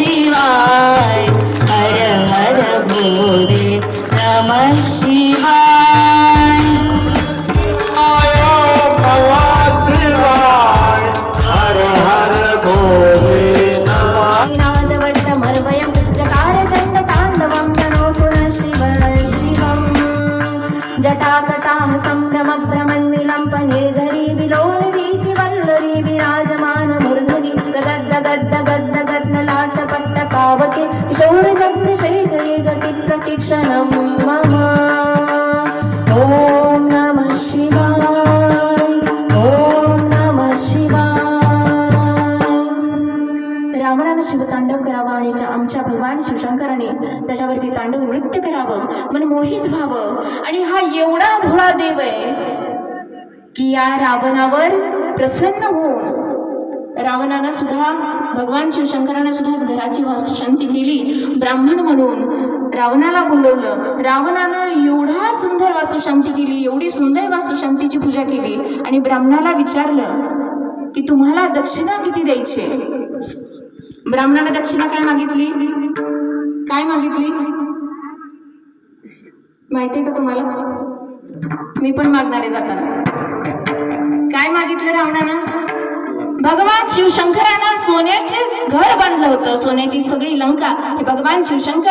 शिवाय हर हर भोले नमः शिवाय आयो भवा शिवाय हर हर भोले नादवट्टमर्वयं जकारचण्डताण्डवं तनोतु न शिव शिवम् जटाकटाः सम्भ्रमभ्रमन्निलं पनिर्झरी विलोलवीचिवल्लरी विराजमानमुर्धनि गदद्द गद्द गद्द पावके किशोर जग्न शैकरी गटी मम। ॐ नमः शिवाय ॐ नमः शिवाय। रावणानं शिवतांडव करावं आणि च्या- आमच्या भगवान शिवशंकराने त्याच्यावरती तांडव नृत्य करावं मन मोहित व्हावं. आणि हा एवढा भोळा देव आहे की या रावणावर प्रसन्न होऊन रावणानं सुद्धा भगवान शिवशंकराने सुद्धा घराची वास्तुशांती केली. ब्राह्मण म्हणून रावणाला बोलवलं. रावणानं एवढा सुंदर वास्तुशांती केली एवढी सुंदर वास्तुशांतीची पूजा केली आणि ब्राह्मणाला विचारलं की तुम्हाला दक्षिणा किती द्यायची आहे? ब्राह्मणानं दक्षिणा काय मागितली? काय मागितली? माहितीये का तुम्हाला? मी पण मागणारे जाताना. काय मागितलं रावणानं? भगवान शिवशंकरानं सोन्याचे घर बांधलं होतं. सोन्याची सगळी लंका हे भगवान शिवशंकर